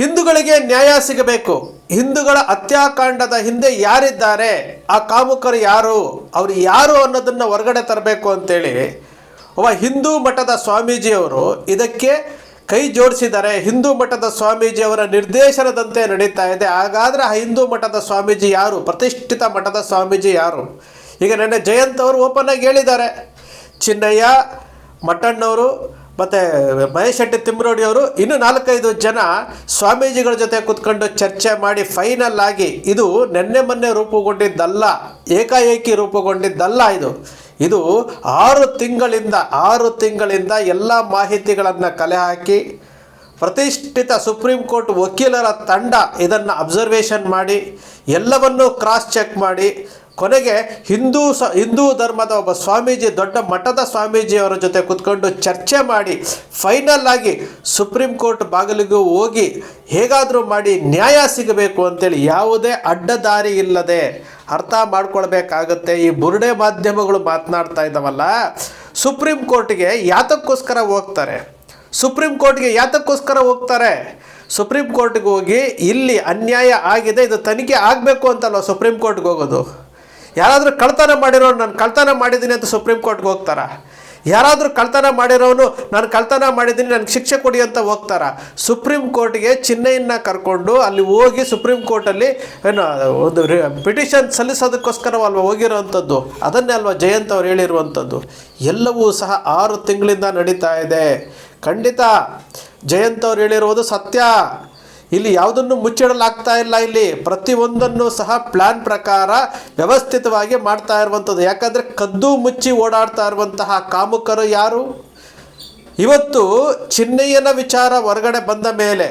ಹಿಂದೂಗಳಿಗೆ ನ್ಯಾಯ ಸಿಗಬೇಕು. ಹಿಂದೂಗಳ ಹತ್ಯಾಕಾಂಡದ ಹಿಂದೆ ಯಾರಿದ್ದಾರೆ? ಆ ಕಾಮುಕರು ಯಾರು? ಅವರು ಯಾರು ಅನ್ನೋದನ್ನು ಹೊರಗಡೆ ತರಬೇಕು ಅಂತೇಳಿ ಒಬ್ಬ ಹಿಂದೂ ಮಠದ ಸ್ವಾಮೀಜಿಯವರು ಇದಕ್ಕೆ ಕೈ ಜೋಡಿಸಿದ್ದಾರೆ. ಹಿಂದೂ ಮಠದ ಸ್ವಾಮೀಜಿಯವರ ನಿರ್ದೇಶನದಂತೆ ನಡೀತಾ ಇದೆ. ಹಾಗಾದರೆ ಆ ಹಿಂದೂ ಮಠದ ಸ್ವಾಮೀಜಿ ಯಾರು? ಪ್ರತಿಷ್ಠಿತ ಮಠದ ಸ್ವಾಮೀಜಿ ಯಾರು? ಈಗ ನೆನ್ನೆ ಜಯಂತ್ ಅವರು ಓಪನ್ ಆಗಿ ಹೇಳಿದ್ದಾರೆ. ಚಿನ್ನಯ್ಯ, ಮಠಣ್ಣವರು ಮತ್ತು ಮಹೇಶ್ ಶೆಟ್ಟಿ ತಿಮ್ಮರೋಡಿಯವರು ಇನ್ನು ನಾಲ್ಕೈದು ಜನ ಸ್ವಾಮೀಜಿಗಳ ಜೊತೆ ಕೂತ್ಕೊಂಡು ಚರ್ಚೆ ಮಾಡಿ ಫೈನಲ್ ಆಗಿ ಇದು ನೆನ್ನೆ ಮೊನ್ನೆ ರೂಪುಗೊಂಡಿದ್ದಲ್ಲ, ಏಕಾಏಕಿ ರೂಪುಗೊಂಡಿದ್ದಲ್ಲ ಇದು. ಇದು ಆರು ತಿಂಗಳಿಂದ ಆರು ತಿಂಗಳಿಂದ ಎಲ್ಲ ಮಾಹಿತಿಗಳನ್ನು ಕಲೆ ಹಾಕಿ ಪ್ರತಿಷ್ಠಿತ ಸುಪ್ರೀಂ ಕೋರ್ಟ್ ವಕೀಲರ ತಂಡ ಇದನ್ನು ಅಬ್ಸರ್ವೇಷನ್ ಮಾಡಿ, ಎಲ್ಲವನ್ನೂ ಕ್ರಾಸ್ ಚೆಕ್ ಮಾಡಿ ಕೊನೆಗೆ ಹಿಂದೂ ಸ, ಹಿಂದೂ ಧರ್ಮದ ಒಬ್ಬ ಸ್ವಾಮೀಜಿ, ದೊಡ್ಡ ಮಠದ ಸ್ವಾಮೀಜಿಯವರ ಜೊತೆ ಕೂತ್ಕೊಂಡು ಚರ್ಚೆ ಮಾಡಿ ಫೈನಲ್ ಆಗಿ ಸುಪ್ರೀಂ ಕೋರ್ಟ್ ಬಾಗಿಲಿಗೂ ಹೋಗಿ ಹೇಗಾದರೂ ಮಾಡಿ ನ್ಯಾಯ ಸಿಗಬೇಕು ಅಂತೇಳಿ ಯಾವುದೇ ಅಡ್ಡದಾರಿ ಇಲ್ಲದೆ ಅರ್ಥ ಮಾಡ್ಕೊಳ್ಬೇಕಾಗತ್ತೆ. ಈ ಬುರುಡೆ ಮಾಧ್ಯಮಗಳು ಮಾತನಾಡ್ತಾ ಇದ್ದಾವಲ್ಲ, ಸುಪ್ರೀಂ ಕೋರ್ಟ್ಗೆ ಯಾತಕ್ಕೋಸ್ಕರ ಹೋಗ್ತಾರೆ? ಸುಪ್ರೀಂ ಕೋರ್ಟ್ಗೆ ಯಾತಕ್ಕೋಸ್ಕರ ಹೋಗ್ತಾರೆ? ಸುಪ್ರೀಂ ಕೋರ್ಟ್ಗೆ ಹೋಗಿ ಇಲ್ಲಿ ಅನ್ಯಾಯ ಆಗಿದೆ, ಇದು ತನಿಖೆ ಆಗಬೇಕು ಅಂತಲ್ವ ಸುಪ್ರೀಂ ಕೋರ್ಟ್ಗೆ ಹೋಗೋದು? ಯಾರಾದರೂ ಕಳ್ತನ ಮಾಡಿರೋನು ನಾನು ಕಳ್ತನ ಮಾಡಿದ್ದೀನಿ ಅಂತ ಸುಪ್ರೀಂ ಕೋರ್ಟ್ಗೆ ಹೋಗ್ತಾರ? ಯಾರಾದರೂ ಕಳ್ತನ ಮಾಡಿರೋನು ನಾನು ಕಳ್ತನ ಮಾಡಿದ್ದೀನಿ, ನನಗೆ ಶಿಕ್ಷೆ ಕೊಡಿ ಅಂತ ಹೋಗ್ತಾರ? ಸುಪ್ರೀಂ ಕೋರ್ಟ್ಗೆ ಚಿಹ್ನೆಯನ್ನು ಕರ್ಕೊಂಡು ಅಲ್ಲಿ ಹೋಗಿ ಸುಪ್ರೀಂ ಕೋರ್ಟಲ್ಲಿ ಏನು, ಒಂದು ಪಿಟಿಷನ್ ಸಲ್ಲಿಸೋದಕ್ಕೋಸ್ಕರವಲ್ವ ಹೋಗಿರೋವಂಥದ್ದು ಅದನ್ನೇ ಅಲ್ವಾ ಜಯಂತ್ ಅವ್ರು ಹೇಳಿರುವಂಥದ್ದು? ಎಲ್ಲವೂ ಸಹ ಆರು ತಿಂಗಳಿಂದ ನಡೀತಾ ಇದೆ. ಖಂಡಿತ ಜಯಂತ್ ಅವ್ರು ಹೇಳಿರುವುದು ಸತ್ಯ. ಇಲ್ಲಿ ಯಾವುದನ್ನು ಮುಚ್ಚಿಡಲಾಗ್ತಾ ಇಲ್ಲ ಇಲ್ಲಿ. ಪ್ರತಿಯೊಂದನ್ನು ಸಹ ಪ್ಲಾನ್ ಪ್ರಕಾರ ವ್ಯವಸ್ಥಿತವಾಗಿ ಮಾಡ್ತಾ ಇರುವಂಥದ್ದು. ಯಾಕಂದರೆ ಕದ್ದು ಮುಚ್ಚಿ ಓಡಾಡ್ತಾ ಇರುವಂತಹ ಕಾಮುಕರು ಯಾರು? ಇವತ್ತು ಚಿನ್ನಯ್ಯನ ವಿಚಾರ ಹೊರಗಡೆ ಬಂದ ಮೇಲೆ,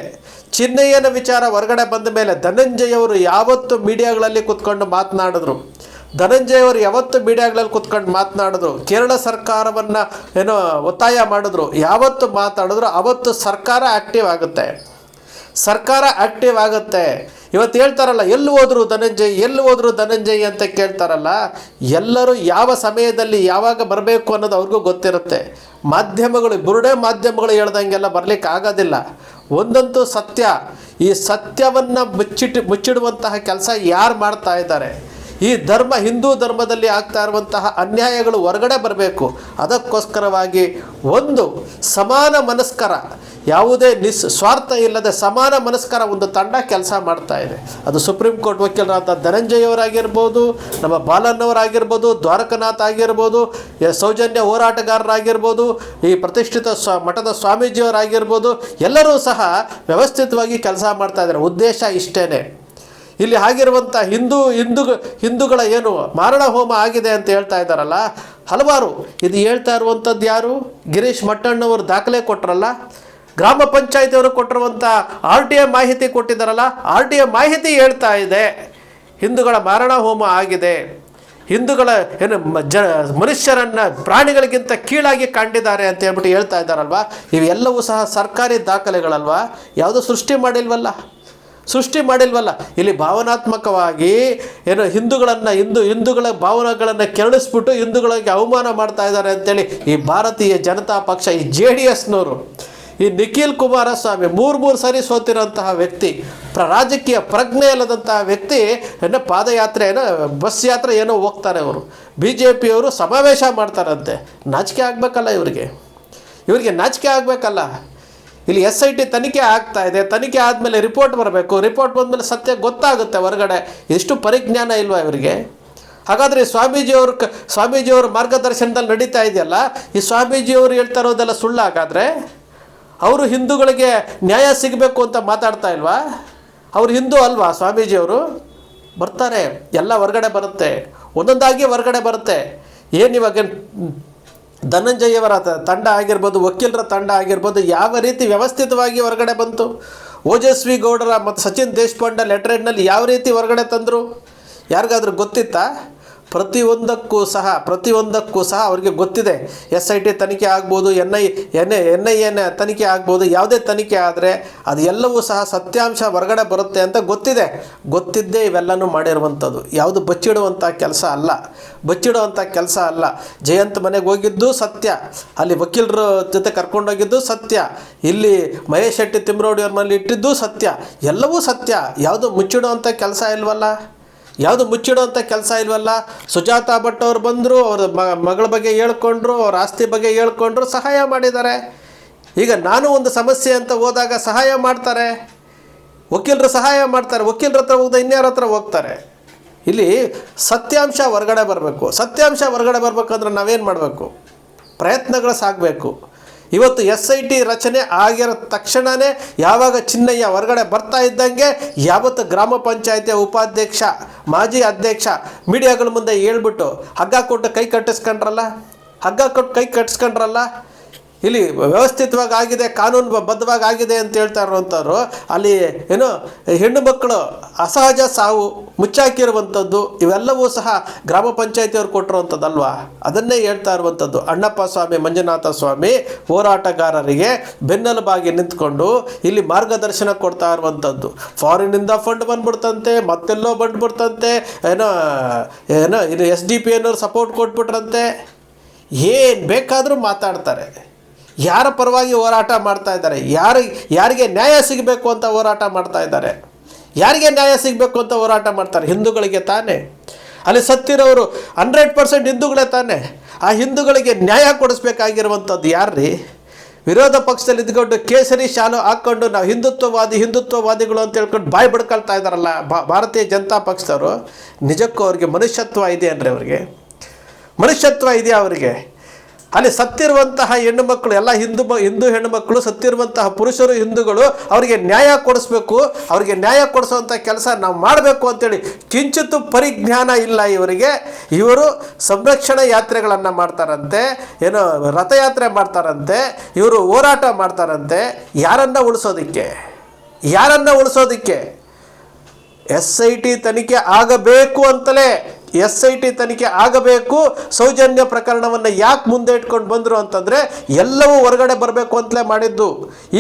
ಚಿನ್ನಯ್ಯನ ವಿಚಾರ ಹೊರಗಡೆ ಬಂದ ಮೇಲೆ ಧನಂಜಯ ಅವರು ಯಾವತ್ತು ಮೀಡಿಯಾಗಳಲ್ಲಿ ಕೂತ್ಕೊಂಡು ಮಾತನಾಡಿದ್ರು? ಧನಂಜಯ ಅವರು ಯಾವತ್ತು ಮೀಡಿಯಾಗಳಲ್ಲಿ ಕೂತ್ಕೊಂಡು ಮಾತನಾಡಿದ್ರು? ಕೇರಳ ಸರ್ಕಾರವನ್ನು ಏನೋ ಒತ್ತಾಯ ಮಾಡಿದ್ರು. ಯಾವತ್ತು ಮಾತಾಡಿದ್ರು? ಅವತ್ತು ಸರ್ಕಾರ ಆ್ಯಕ್ಟಿವ್ ಆಗುತ್ತೆ. ಸರ್ಕಾರ ಆಕ್ಟಿವ್ ಆಗುತ್ತೆ. ಇವತ್ತು ಹೇಳ್ತಾರಲ್ಲ, ಎಲ್ಲಿ ಹೋದ್ರು ಧನಂಜಯ್, ಎಲ್ಲಿ ಹೋದ್ರು ಧನಂಜಯ್ ಅಂತ ಕೇಳ್ತಾರಲ್ಲ, ಎಲ್ಲರೂ ಯಾವ ಸಮಯದಲ್ಲಿ ಯಾವಾಗ ಬರಬೇಕು ಅನ್ನೋದು ಅವ್ರಿಗೂ ಗೊತ್ತಿರುತ್ತೆ. ಮಾಧ್ಯಮಗಳು, ಬುರುಡೆ ಮಾಧ್ಯಮಗಳು ಹೇಳ್ದಂಗೆಲ್ಲ ಬರಲಿಕ್ಕೆ ಆಗೋದಿಲ್ಲ. ಒಂದಂತೂ ಸತ್ಯ. ಈ ಸತ್ಯವನ್ನು ಮುಚ್ಚಿಟ್ಟು ಮುಚ್ಚಿಡುವಂತಹ ಕೆಲಸ ಯಾರು ಮಾಡ್ತಾ ಇದ್ದಾರೆ? ಈ ಧರ್ಮ, ಹಿಂದೂ ಧರ್ಮದಲ್ಲಿ ಆಗ್ತಾ ಇರುವಂತಹ ಅನ್ಯಾಯಗಳು ಹೊರಗಡೆ ಬರಬೇಕು. ಅದಕ್ಕೋಸ್ಕರವಾಗಿ ಒಂದು ಸಮಾನ ಮನಸ್ಕರ, ಯಾವುದೇ ನಿಸ್, ಸ್ವಾರ್ಥ ಇಲ್ಲದೆ ಸಮಾನ ಮನಸ್ಕರ ಒಂದು ತಂಡ ಕೆಲಸ ಮಾಡ್ತಾ ಇದೆ. ಅದು ಸುಪ್ರೀಂ ಕೋರ್ಟ್ ವಕೀಲರಾದ ಧನಂಜಯ್ ಅವರಾಗಿರ್ಬೋದು, ನಮ್ಮ ಬಾಲನ್ನವರಾಗಿರ್ಬೋದು ದ್ವಾರಕನಾಥ್ ಆಗಿರ್ಬೋದು ಸೌಜನ್ಯ ಹೋರಾಟಗಾರರಾಗಿರ್ಬೋದು, ಈ ಪ್ರತಿಷ್ಠಿತ ಸ್ವ, ಮಠದ ಸ್ವಾಮೀಜಿಯವರಾಗಿರ್ಬೋದು, ಎಲ್ಲರೂ ಸಹ ವ್ಯವಸ್ಥಿತವಾಗಿ ಕೆಲಸ ಮಾಡ್ತಾ ಇದ್ದಾರೆ. ಉದ್ದೇಶ ಇಷ್ಟೇ ಇಲ್ಲಿ ಆಗಿರುವಂಥ ಹಿಂದೂ ಹಿಂದೂ, ಹಿಂದೂಗಳ ಏನು ಮಾರಣ ಹೋಮ ಆಗಿದೆ ಅಂತ ಹೇಳ್ತಾ ಇದ್ದಾರಲ್ಲ, ಹಲವಾರು. ಇದು ಹೇಳ್ತಾ ಇರುವಂಥದ್ದು ಯಾರು? ಗಿರೀಶ್ ಮಟ್ಟಣ್ಣವರು ದಾಖಲೆ ಕೊಟ್ಟರಲ್ಲ ಗ್ರಾಮ ಪಂಚಾಯತಿಯವರು ಕೊಟ್ಟಿರುವಂಥ ಆರ್ ಟಿ ಎ ಮಾಹಿತಿ ಕೊಟ್ಟಿದ್ದಾರಲ್ಲ, ಆರ್ ಟಿ ಎ ಮಾಹಿತಿ ಹೇಳ್ತಾ ಇದೆ. ಹಿಂದೂಗಳ ಮಾರಣ ಹೋಮ ಆಗಿದೆ. ಹಿಂದೂಗಳ ಏನು ಜ, ಮನುಷ್ಯರನ್ನು ಪ್ರಾಣಿಗಳಿಗಿಂತ ಕೀಳಾಗಿ ಕಂಡಿದ್ದಾರೆ ಅಂತ ಹೇಳ್ಬಿಟ್ಟು ಹೇಳ್ತಾ ಇದ್ದಾರಲ್ವ? ಇವೆಲ್ಲವೂ ಸಹ ಸರ್ಕಾರಿ ದಾಖಲೆಗಳಲ್ವಾ? ಯಾವುದೂ ಸೃಷ್ಟಿ ಮಾಡಿಲ್ವಲ್ಲ? ಸೃಷ್ಟಿ ಮಾಡಿಲ್ವಲ್ಲ? ಇಲ್ಲಿ ಭಾವನಾತ್ಮಕವಾಗಿ ಏನು ಹಿಂದೂಗಳನ್ನು ಹಿಂದೂ ಹಿಂದೂಗಳ ಭಾವನೆಗಳನ್ನು ಕೆರಳಿಸ್ಬಿಟ್ಟು ಹಿಂದೂಗಳಿಗೆ ಅವಮಾನ ಮಾಡ್ತಾ ಇದ್ದಾರೆ ಅಂತೇಳಿ ಈ ಭಾರತೀಯ ಜನತಾ ಪಕ್ಷ, ಈ ಜೆ ಡಿ ಎಸ್ನವರು, ಈ ನಿಖಿಲ್ ಕುಮಾರಸ್ವಾಮಿ, ಮೂರು ಮೂರು ಸರಿ ಸೋತಿರೋಂತಹ ವ್ಯಕ್ತಿ ಪ್ರ ರಾಜಕೀಯ ಪ್ರಜ್ಞೆ ಇಲ್ಲದಂತಹ ವ್ಯಕ್ತಿ, ಏನೋ ಪಾದಯಾತ್ರೆ, ಏನೋ ಬಸ್ ಯಾತ್ರೆ ಏನೋ ಹೋಗ್ತಾರೆ ಅವರು ಬಿ ಜೆ ಪಿಯವರು ಸಮಾವೇಶ ಮಾಡ್ತಾರಂತೆ. ನಾಚಿಕೆ ಆಗಬೇಕಲ್ಲ ಇವರಿಗೆ. ಇವರಿಗೆ ನಾಚಿಕೆ ಆಗಬೇಕಲ್ಲ. ಇಲ್ಲಿ ಎಸ್ ಐ ಟಿ ತನಿಖೆ ಆಗ್ತಾ ಇದೆ. ತನಿಖೆ ಆದಮೇಲೆ ರಿಪೋರ್ಟ್ ಬರಬೇಕು. ರಿಪೋರ್ಟ್ ಬಂದಮೇಲೆ ಸತ್ಯ ಗೊತ್ತಾಗುತ್ತೆ ಹೊರಗಡೆ. ಎಷ್ಟು ಪರಿಜ್ಞಾನ ಇಲ್ವಾ ಇವರಿಗೆ? ಹಾಗಾದರೆ ಸ್ವಾಮೀಜಿಯವ್ರ ಕ ಸ್ವಾಮೀಜಿಯವ್ರ ಮಾರ್ಗದರ್ಶನದಲ್ಲಿ ನಡೀತಾ ಇದೆಯಲ್ಲ, ಈ ಸ್ವಾಮೀಜಿಯವರು ಹೇಳ್ತಾ ಇರೋದೆಲ್ಲ ಸುಳ್ಳು ಹಾಗಾದರೆ ಅವರು ಹಿಂದೂಗಳಿಗೆ ನ್ಯಾಯ ಸಿಗಬೇಕು ಅಂತ ಮಾತಾಡ್ತಾ ಇಲ್ವಾ? ಅವರು ಹಿಂದೂ ಅಲ್ವಾ ಸ್ವಾಮೀಜಿಯವರು ಬರ್ತಾರೆ. ಎಲ್ಲ ಹೊರಗಡೆ ಬರುತ್ತೆ. ಒಂದೊಂದಾಗಿ ಹೊರಗಡೆ ಬರುತ್ತೆ. ಏನು ಇವಾಗ ಧನಂಜಯವರ ತಂಡ ಆಗಿರ್ಬೋದು, ವಕೀಲರ ತಂಡ ಆಗಿರ್ಬೋದು, ಯಾವ ರೀತಿ ವ್ಯವಸ್ಥಿತವಾಗಿ ಹೊರಗಡೆ ಬಂತು? ಓಜಸ್ವಿ ಗೌಡರ ಮತ್ತು ಸಚಿನ್ ದೇಶಪಾಂಡೆ ಲೆಟ್ರೇಟ್ನಲ್ಲಿ ಯಾವ ರೀತಿ ಹೊರಗಡೆ ತಂದರು? ಯಾರಿಗಾದ್ರೂ ಗೊತ್ತಿತ್ತಾ? ಪ್ರತಿಯೊಂದಕ್ಕೂ ಸಹ ಪ್ರತಿಯೊಂದಕ್ಕೂ ಸಹ ಅವರಿಗೆ ಗೊತ್ತಿದೆ. ಎಸ್ ಐ ಟಿ ತನಿಖೆ ಆಗ್ಬೋದು N I N I N I N ತನಿಖೆ ಆಗ್ಬೋದು, ಯಾವುದೇ ತನಿಖೆ ಆದರೆ ಅದು ಎಲ್ಲವೂ ಸಹ ಸತ್ಯಾಂಶ ಹೊರಗಡೆ ಬರುತ್ತೆ ಅಂತ ಗೊತ್ತಿದೆ. ಗೊತ್ತಿದ್ದೇ ಇವೆಲ್ಲನೂ ಮಾಡಿರುವಂಥದ್ದು. ಯಾವುದು ಬಚ್ಚಿಡುವಂಥ ಕೆಲಸ ಅಲ್ಲ. ಬಚ್ಚಿಡುವಂಥ ಕೆಲಸ ಅಲ್ಲ. ಜಯಂತ್ ಮನೆಗೆ ಹೋಗಿದ್ದು ಸತ್ಯ. ಅಲ್ಲಿ ವಕೀಲರ ಜೊತೆ ಕರ್ಕೊಂಡೋಗಿದ್ದು ಸತ್ಯ. ಇಲ್ಲಿ ಮಹೇಶ್ ಶೆಟ್ಟಿ ತಿಮ್ರೋಡಿಯವ್ರ ಮನೇಲಿ ಇಟ್ಟಿದ್ದು ಸತ್ಯ. ಎಲ್ಲವೂ ಸತ್ಯ. ಯಾವುದು ಮುಚ್ಚಿಡುವಂಥ ಕೆಲಸ ಇಲ್ವಲ್ಲ? ಯಾವುದು ಮುಚ್ಚಿಡುವಂಥ ಕೆಲಸ ಇಲ್ವಲ್ಲ? ಸುಜಾತಾ ಭಟ್ ಅವ್ರು ಬಂದರು, ಅವ್ರ ಮಗಳ ಬಗ್ಗೆ ಹೇಳ್ಕೊಂಡ್ರು, ಅವ್ರ ಆಸ್ತಿ ಬಗ್ಗೆ ಹೇಳ್ಕೊಂಡ್ರು, ಸಹಾಯ ಮಾಡಿದ್ದಾರೆ. ಈಗ ನಾನು ಒಂದು ಸಮಸ್ಯೆ ಅಂತ ಹೋದಾಗ ಸಹಾಯ ಮಾಡ್ತಾರೆ. ವಕೀಲರು ಸಹಾಯ ಮಾಡ್ತಾರೆ. ವಕೀಲರ ಹತ್ರ ಹೋಗ್ದ ಇನ್ಯಾರ ಹತ್ರ ಹೋಗ್ತಾರೆ? ಇಲ್ಲಿ ಸತ್ಯಾಂಶ ಹೊರಗಡೆ ಬರಬೇಕು. ಸತ್ಯಾಂಶ ಹೊರಗಡೆ ಬರಬೇಕಂದ್ರೆ ನಾವೇನು ಮಾಡಬೇಕು? ಪ್ರಯತ್ನಗಳು ಸಾಗಬೇಕು. ಇವತ್ತು ಎಸ್ ಐ ಟಿ ರಚನೆ ಆಗಿರೋ ತಕ್ಷಣವೇ ಯಾವಾಗ ಚಿನ್ನಯ್ಯ ಹೊರಗಡೆ ಬರ್ತಾ ಇದ್ದಂಗೆ ಯಾವತ್ತು ಗ್ರಾಮ ಪಂಚಾಯತಿಯ ಉಪಾಧ್ಯಕ್ಷ, ಮಾಜಿ ಅಧ್ಯಕ್ಷ, ಮೀಡಿಯಾಗಳ ಮುಂದೆ ಹೇಳ್ಬಿಟ್ಟು ಹಗ್ಗ ಕೊಟ್ಟು ಕೈ ಕಟ್ಟಿಸ್ಕೊಂಡ್ರಲ್ಲ? ಹಗ್ಗ ಕೊಟ್ಟು ಕೈ ಕಟ್ಟಿಸ್ಕೊಂಡ್ರಲ್ಲ? ಇಲ್ಲಿ ವ್ಯವಸ್ಥಿತವಾಗಿ ಆಗಿದೆ ಕಾನೂನು ಬದ್ಧವಾಗಿ ಆಗಿದೆ ಅಂತ ಹೇಳ್ತಾ ಇರುವಂಥವ್ರು, ಅಲ್ಲಿ ಏನು ಹೆಣ್ಣು ಮಕ್ಕಳು ಅಸಹಜ ಸಾವು ಮುಚ್ಚಾಕಿರುವಂಥದ್ದು, ಇವೆಲ್ಲವೂ ಸಹ ಗ್ರಾಮ ಪಂಚಾಯತಿಯವ್ರು ಕೊಟ್ಟಿರುವಂಥದ್ದಲ್ವಾ? ಅದನ್ನೇ ಹೇಳ್ತಾ ಇರುವಂಥದ್ದು. ಅಣ್ಣಪ್ಪ ಸ್ವಾಮಿ, ಮಂಜುನಾಥ ಸ್ವಾಮಿ ಹೋರಾಟಗಾರರಿಗೆ ಬೆನ್ನೆಲುಬಾಗಿ ನಿಂತ್ಕೊಂಡು ಇಲ್ಲಿ ಮಾರ್ಗದರ್ಶನ ಕೊಡ್ತಾ ಇರುವಂಥದ್ದು. ಫಾರಿನಿಂದ ಫಂಡ್ ಬಂದ್ಬಿಡ್ತಂತೆ, ಮತ್ತೆಲ್ಲೋ ಬಂದ್ಬಿಡ್ತಂತೆ, ಏನೋ ಏನೋ ಇದು ಎಸ್ ಡಿ ಪಿ ಅನ್ನೋರು ಸಪೋರ್ಟ್ ಕೊಟ್ಬಿಟ್ರಂತೆ. ಏನು ಬೇಕಾದರೂ ಮಾತಾಡ್ತಾರೆ. ಯಾರ ಪರವಾಗಿ ಹೋರಾಟ ಮಾಡ್ತಾ ಇದ್ದಾರೆ? ಯಾರು, ಯಾರಿಗೆ ನ್ಯಾಯ ಸಿಗಬೇಕು ಅಂತ ಹೋರಾಟ ಮಾಡ್ತಾ ಇದ್ದಾರೆ? ಯಾರಿಗೆ ನ್ಯಾಯ ಸಿಗಬೇಕು ಅಂತ ಹೋರಾಟ ಮಾಡ್ತಾರೆ? ಹಿಂದೂಗಳಿಗೆ ತಾನೇ. ಅಲ್ಲಿ ಸತ್ತಿರೋರು ಹಂಡ್ರೆಡ್ ಪರ್ಸೆಂಟ್ ಹಿಂದೂಗಳೇ ತಾನೇ. ಆ ಹಿಂದೂಗಳಿಗೆ ನ್ಯಾಯ ಕೊಡಿಸ್ಬೇಕಾಗಿರುವಂಥದ್ದು ಯಾರ್ರೀ? ವಿರೋಧ ಪಕ್ಷದಲ್ಲಿ ಇದ್ಕೊಂಡು ಕೇಸರಿ ಶಾಲು ಹಾಕ್ಕೊಂಡು ನಾವು ಹಿಂದುತ್ವವಾದಿ, ಹಿಂದುತ್ವವಾದಿಗಳು ಅಂತ ಹೇಳ್ಕೊಂಡು ಬಾಯಿ ಬಡ್ಕೊಳ್ತಾ ಇದ್ದಾರಲ್ಲ ಭಾರತೀಯ ಜನತಾ ಪಕ್ಷದವರು, ನಿಜಕ್ಕೂ ಅವ್ರಿಗೆ ಮನುಷ್ಯತ್ವ ಇದೆ ಅಂದರೆ ಅವ್ರಿಗೆ? ಮನುಷ್ಯತ್ವ ಇದೆಯಾ ಅವರಿಗೆ? ಅಲ್ಲಿ ಸತ್ತಿರುವಂತಹ ಹೆಣ್ಣು ಮಕ್ಕಳು, ಎಲ್ಲ ಹಿಂದೂ ಹಿಂದೂ ಹೆಣ್ಣು ಮಕ್ಕಳು, ಸತ್ತಿರುವಂತಹ ಪುರುಷರು, ಹಿಂದೂಗಳು ಅವರಿಗೆ ನ್ಯಾಯ ಕೊಡಿಸ್ಬೇಕು. ಅವರಿಗೆ ನ್ಯಾಯ ಕೊಡಿಸುವಂಥ ಕೆಲಸ ನಾವು ಮಾಡಬೇಕು ಅಂತೇಳಿ ಕಿಂಚಿತ್ತು ಪರಿಜ್ಞಾನ ಇಲ್ಲ ಇವರಿಗೆ. ಇವರು ಸಂರಕ್ಷಣಾ ಯಾತ್ರೆಗಳನ್ನು ಮಾಡ್ತಾರಂತೆ, ಏನೋ ರಥಯಾತ್ರೆ ಮಾಡ್ತಾರಂತೆ, ಇವರು ಹೋರಾಟ ಮಾಡ್ತಾರಂತೆ. ಯಾರನ್ನ ಉಳಿಸೋದಕ್ಕೆ? ಯಾರನ್ನ ಉಳಿಸೋದಕ್ಕೆ? ಎಸ್ ಐ ಟಿ ತನಿಖೆ ಆಗಬೇಕು ಅಂತಲೇ ಎಸ್ ಐ ಟಿ ತನಿಖೆ ಆಗಬೇಕು, ಸೌಜನ್ಯ ಪ್ರಕರಣವನ್ನು ಯಾಕೆ ಮುಂದೆ ಇಟ್ಕೊಂಡು ಬಂದರು ಅಂತಂದರೆ ಎಲ್ಲವೂ ಹೊರಗಡೆ ಬರಬೇಕು ಅಂತಲೇ ಮಾಡಿದ್ದು.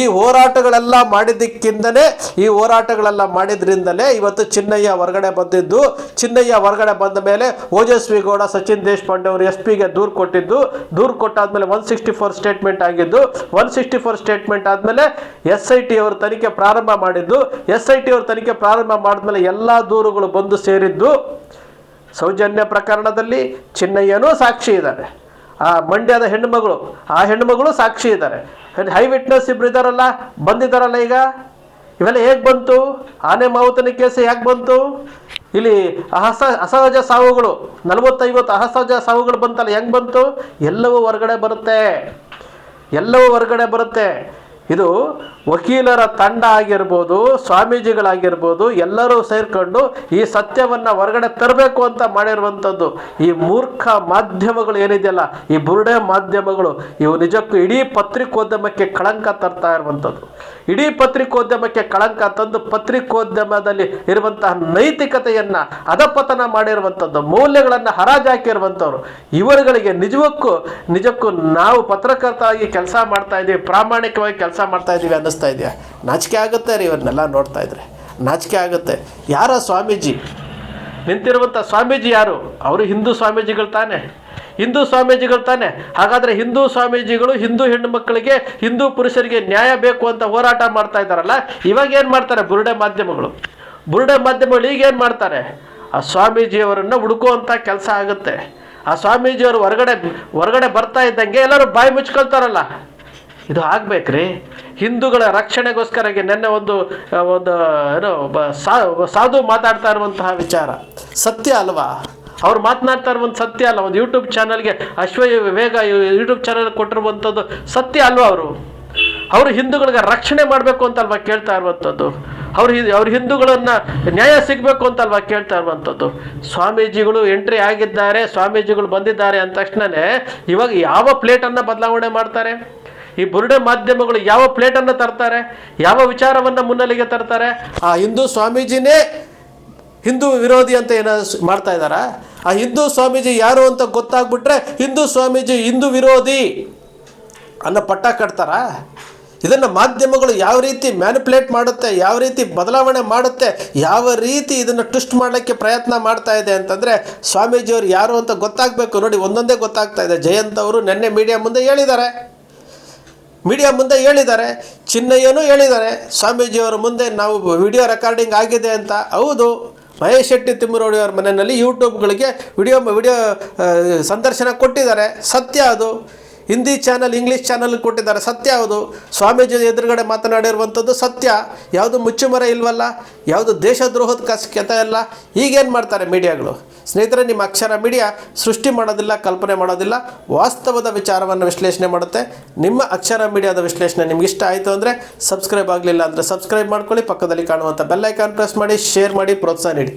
ಈ ಹೋರಾಟಗಳೆಲ್ಲ ಮಾಡಿದ್ದಕ್ಕಿಂದಲೇ ಈ ಹೋರಾಟಗಳೆಲ್ಲ ಮಾಡಿದ್ರಿಂದಲೇ ಇವತ್ತು ಚಿನ್ನಯ್ಯ ಹೊರಗಡೆ ಬಂದಿದ್ದು. ಚಿನ್ನಯ್ಯ ಹೊರಗಡೆ ಬಂದ ಮೇಲೆ ಓಜಸ್ವಿ ಗೌಡ ಸಚಿನ್ ದೇಶಪಾಂಡೆ ಅವರು ಎಸ್ ಪಿಗೆ ದೂರು ಕೊಟ್ಟಿದ್ದು. ದೂರು ಕೊಟ್ಟಾದ್ಮೇಲೆ ಒನ್ ಸಿಕ್ಸ್ಟಿ ಫೋರ್ ಸ್ಟೇಟ್ಮೆಂಟ್ ಆಗಿದ್ದು. ಒನ್ ಸಿಕ್ಸ್ಟಿ ಫೋರ್ ಸ್ಟೇಟ್ಮೆಂಟ್ ಆದಮೇಲೆ ಎಸ್ ಐ ಟಿ ಅವರು ತನಿಖೆ ಪ್ರಾರಂಭ ಮಾಡಿದ್ದು. ಎಸ್ ಐ ಟಿ ಅವರು ತನಿಖೆ ಪ್ರಾರಂಭ ಮಾಡಿದ್ಮೇಲೆ ಎಲ್ಲ ದೂರುಗಳು ಬಂದು ಸೇರಿದ್ದು. ಸೌಜನ್ಯ ಪ್ರಕರಣದಲ್ಲಿ ಚಿನ್ನಯ್ಯನೂ ಸಾಕ್ಷಿ ಇದ್ದಾರೆ. ಆ ಮಂಡ್ಯದ ಹೆಣ್ಣುಮಗಳು, ಆ ಹೆಣ್ಣುಮಗಳು ಸಾಕ್ಷಿ ಇದ್ದಾರೆ. ಹೈ ವಿಟ್ನೆಸ್ ಇಬ್ರು ಇದ್ದಾರಲ್ಲ, ಬಂದಿದ್ದಾರಲ್ಲ ಈಗ? ಇವೆಲ್ಲ ಹೇಗೆ ಬಂತು? ಆನೆ ಮಾವುತನ ಕೇಸ್ ಹೇಗೆ ಬಂತು? ಇಲ್ಲಿ ಅಹಸ, ಅಸಹಜ ಸಾವುಗಳು, ನಲವತ್ತೈವತ್ತು ಅಸಹಜ ಸಾವುಗಳು ಬಂತಲ್ಲ, ಹೆಂಗೆ ಬಂತು? ಎಲ್ಲವೂ ಹೊರಗಡೆ ಬರುತ್ತೆ. ಎಲ್ಲವೂ ಹೊರಗಡೆ ಬರುತ್ತೆ. ಇದು ವಕೀಲರ ತಂಡ ಆಗಿರ್ಬೋದು, ಸ್ವಾಮೀಜಿಗಳಾಗಿರ್ಬೋದು, ಎಲ್ಲರೂ ಸೇರ್ಕೊಂಡು ಈ ಸತ್ಯವನ್ನು ಹೊರಗಡೆ ತರಬೇಕು ಅಂತ ಮಾಡಿರುವಂಥದ್ದು. ಈ ಮೂರ್ಖ ಮಾಧ್ಯಮಗಳು ಏನಿದೆಯಲ್ಲ, ಈ ಬುರುಡೆ ಮಾಧ್ಯಮಗಳು, ಇವು ನಿಜಕ್ಕೂ ಇಡೀ ಪತ್ರಿಕೋದ್ಯಮಕ್ಕೆ ಕಳಂಕ ತರ್ತಾ ಇರುವಂಥದ್ದು. ಇಡೀ ಪತ್ರಿಕೋದ್ಯಮಕ್ಕೆ ಕಳಂಕ ತಂದು ಪತ್ರಿಕೋದ್ಯಮದಲ್ಲಿ ಇರುವಂತಹ ನೈತಿಕತೆಯನ್ನು ಅಧಪತನ ಮಾಡಿರುವಂಥದ್ದು, ಮೌಲ್ಯಗಳನ್ನು ಹರಾಜಾಕಿರುವಂಥವ್ರು ಇವರುಗಳಿಗೆ ನಿಜವಕ್ಕೂ ನಿಜಕ್ಕೂ ನಾವು ಪತ್ರಕರ್ತಾಗಿ ಕೆಲಸ ಮಾಡ್ತಾ ಇದ್ದೀವಿ ಪ್ರಾಮಾಣಿಕವಾಗಿ ಕೆಲಸ ಮಾಡ್ತಾ ಇದ್ದೀವಿ ಅನ್ನಿಸ್ತಾ ಇದೆಯಾ? ನಾಚಿಕೆ ಆಗುತ್ತೆ ರೀ ಇವ್ರನ್ನೆಲ್ಲ ನೋಡ್ತಾ ಇದ್ರೆ. ನಾಚಿಕೆ ಆಗುತ್ತೆ. ಯಾರ ಸ್ವಾಮೀಜಿ? ನಿಂತಿರುವಂಥ ಸ್ವಾಮೀಜಿ ಯಾರು? ಅವರು ಹಿಂದೂ ಸ್ವಾಮೀಜಿಗಳು ತಾನೆ. ಹಿಂದೂ ಸ್ವಾಮೀಜಿಗಳು ತಾನೆ. ಹಾಗಾದರೆ ಹಿಂದೂ ಸ್ವಾಮೀಜಿಗಳು ಹಿಂದೂ ಹೆಣ್ಣು ಮಕ್ಕಳಿಗೆ ಹಿಂದೂ ಪುರುಷರಿಗೆ ನ್ಯಾಯ ಬೇಕು ಅಂತ ಹೋರಾಟ ಮಾಡ್ತಾ ಇದ್ದಾರಲ್ಲ, ಇವಾಗ ಏನು ಮಾಡ್ತಾರೆ ಬುರುಡೆ ಮಾಧ್ಯಮಗಳು? ಬುರುಡೆ ಮಾಧ್ಯಮಗಳು ಈಗ ಏನು ಮಾಡ್ತಾರೆ? ಆ ಸ್ವಾಮೀಜಿಯವರನ್ನು ಹುಡುಕುವಂಥ ಕೆಲಸ ಆಗುತ್ತೆ. ಆ ಸ್ವಾಮೀಜಿಯವರು ಹೊರಗಡೆ ಹೊರಗಡೆ ಬರ್ತಾ ಇದ್ದಂಗೆ ಎಲ್ಲರೂ ಬಾಯಿ ಮುಚ್ಕೊಳ್ತಾರಲ್ಲ. ಇದು ಆಗ್ಬೇಕ್ರಿ. ಹಿಂದೂಗಳ ರಕ್ಷಣೆಗೋಸ್ಕರಗೆ ನಿನ್ನೆ ಒಂದು ಒಂದು, ಏನು ಸಾಧು ಮಾತಾಡ್ತಾ ಇರುವಂತಹ ವಿಚಾರ. ಸತ್ಯ ಅಲ್ವಾ? ಅವ್ರು ಮಾತನಾಡ್ತಾ ಒಂದು ಸತ್ಯ ಅಲ್ಲ. ಒಂದು ಯೂಟ್ಯೂಬ್ ಚಾನಲ್ಗೆ ಅಶ್ವ ವೇಗ ಯೂಟ್ಯೂಬ್ ಚಾನಲ್ ಕೊಟ್ಟಿರುವಂಥದ್ದು ಸತ್ಯ ಅಲ್ವಾ ಅವರು? ಅವರು ಹಿಂದೂಗಳಿಗೆ ರಕ್ಷಣೆ ಮಾಡಬೇಕು ಅಂತಲ್ವಾ ಕೇಳ್ತಾ ಇರುವಂಥದ್ದು ಅವ್ರು ಅವ್ರ ಹಿಂದೂಗಳನ್ನು ನ್ಯಾಯ ಸಿಗಬೇಕು ಅಂತಲ್ವಾ ಕೇಳ್ತಾ ಇರುವಂಥದ್ದು ಸ್ವಾಮೀಜಿಗಳು ಎಂಟ್ರಿ ಆಗಿದ್ದಾರೆ, ಸ್ವಾಮೀಜಿಗಳು ಬಂದಿದ್ದಾರೆ ಅಂದ ತಕ್ಷಣವೇ ಇವಾಗ ಯಾವ ಪ್ಲೇಟನ್ನು ಬದಲಾವಣೆ ಮಾಡ್ತಾರೆ? ಈ ಬುರುಡೆ ಮಾಧ್ಯಮಗಳು ಯಾವ ಪ್ಲೇಟನ್ನು ತರ್ತಾರೆ? ಯಾವ ವಿಚಾರವನ್ನು ಮುನ್ನೆಲೆಗೆ ತರ್ತಾರೆ? ಆ ಹಿಂದೂ ಸ್ವಾಮೀಜಿನೇ ಹಿಂದೂ ವಿರೋಧಿ ಅಂತ ಏನಾದ್ರು ಮಾಡ್ತಾ ಇದ್ದಾರಾ? ಆ ಹಿಂದೂ ಸ್ವಾಮೀಜಿ ಯಾರು ಅಂತ ಗೊತ್ತಾಗ್ಬಿಟ್ರೆ ಹಿಂದೂ ಸ್ವಾಮೀಜಿ ಹಿಂದೂ ವಿರೋಧಿ ಅನ್ನೋ ಪಟ್ಟ ಕಟ್ತಾರ? ಇದನ್ನು ಮಾಧ್ಯಮಗಳು ಯಾವ ರೀತಿ ಮ್ಯಾನಿಪುಲೇಟ್ ಮಾಡುತ್ತೆ, ಯಾವ ರೀತಿ ಬದಲಾವಣೆ ಮಾಡುತ್ತೆ, ಯಾವ ರೀತಿ ಇದನ್ನು ಟ್ವಿಸ್ಟ್ ಮಾಡಲಿಕ್ಕೆ ಪ್ರಯತ್ನ ಮಾಡ್ತಾ ಇದೆ ಅಂತಂದರೆ ಸ್ವಾಮೀಜಿಯವರು ಯಾರು ಅಂತ ಗೊತ್ತಾಗಬೇಕು ನೋಡಿ, ಒಂದೊಂದೇ ಗೊತ್ತಾಗ್ತಾ ಇದೆ. ಜಯಂತ್ ಅವರು ನಿನ್ನೆ ಮೀಡಿಯಾ ಮುಂದೆ ಹೇಳಿದ್ದಾರೆ. ಮೀಡಿಯಾ ಮುಂದೆ ಹೇಳಿದ್ದಾರೆ. ಚಿನ್ನಯ್ಯನೂ ಹೇಳಿದ್ದಾರೆ. ಸ್ವಾಮೀಜಿಯವರ ಮುಂದೆ ನಾವು ವಿಡಿಯೋ ರೆಕಾರ್ಡಿಂಗ್ ಆಗಿದೆ ಅಂತ. ಹೌದು. ಮಹೇಶ್ ಶೆಟ್ಟಿ ತಿಮ್ಮರೋಡಿಯವರ ಮನೆಯಲ್ಲಿ ಯೂಟ್ಯೂಬ್ಗಳಿಗೆ ವಿಡಿಯೋ ವಿಡಿಯೋ ಸಂದರ್ಶನ ಕೊಟ್ಟಿದ್ದಾರೆ. ಸತ್ಯ ಅದು. ಹಿಂದಿ ಚಾನಲ್ ಇಂಗ್ಲೀಷ್ ಚಾನಲ್ ಕೊಟ್ಟಿದ್ದಾರೆ. ಸತ್ಯ ಯಾವುದು? ಸ್ವಾಮೀಜಿ ಎದುರುಗಡೆ ಮಾತನಾಡಿರುವಂಥದ್ದು ಸತ್ಯ. ಯಾವುದು ಮುಚ್ಚುಮರ ಇಲ್ವಲ್ಲ? ಯಾವುದು ದೇಶದ್ರೋಹದ ಕಸ, ಕೆತ ಇಲ್ಲ ಈಗೇನು ಮಾಡ್ತಾರೆ ಮೀಡಿಯಾಗಳು? ಸ್ನೇಹಿತರೆ, ನಿಮ್ಮ ಅಕ್ಷರ ಮೀಡಿಯಾ ಸೃಷ್ಟಿ ಮಾಡೋದಿಲ್ಲ, ಕಲ್ಪನೆ ಮಾಡೋದಿಲ್ಲ. ವಾಸ್ತವದ ವಿಚಾರವನ್ನು ವಿಶ್ಲೇಷಣೆ ಮಾಡುತ್ತೆ. ನಿಮ್ಮ ಅಕ್ಷರ ಮೀಡಿಯಾದ ವಿಶ್ಲೇಷಣೆ ನಿಮ್ಗೆ ಇಷ್ಟ ಆಯಿತು ಅಂದರೆ ಸಬ್ಸ್ಕ್ರೈಬ್ ಆಗಲಿಲ್ಲ ಅಂದರೆ ಸಬ್ಸ್ಕ್ರೈಬ್ ಮಾಡ್ಕೊಳ್ಳಿ. ಪಕ್ಕದಲ್ಲಿ ಕಾಣುವಂಥ ಬೆಲ್ಲೈಕಾನ್ ಪ್ರೆಸ್ ಮಾಡಿ ಶೇರ್ ಮಾಡಿ, ಪ್ರೋತ್ಸಾಹ ನೀಡಿ.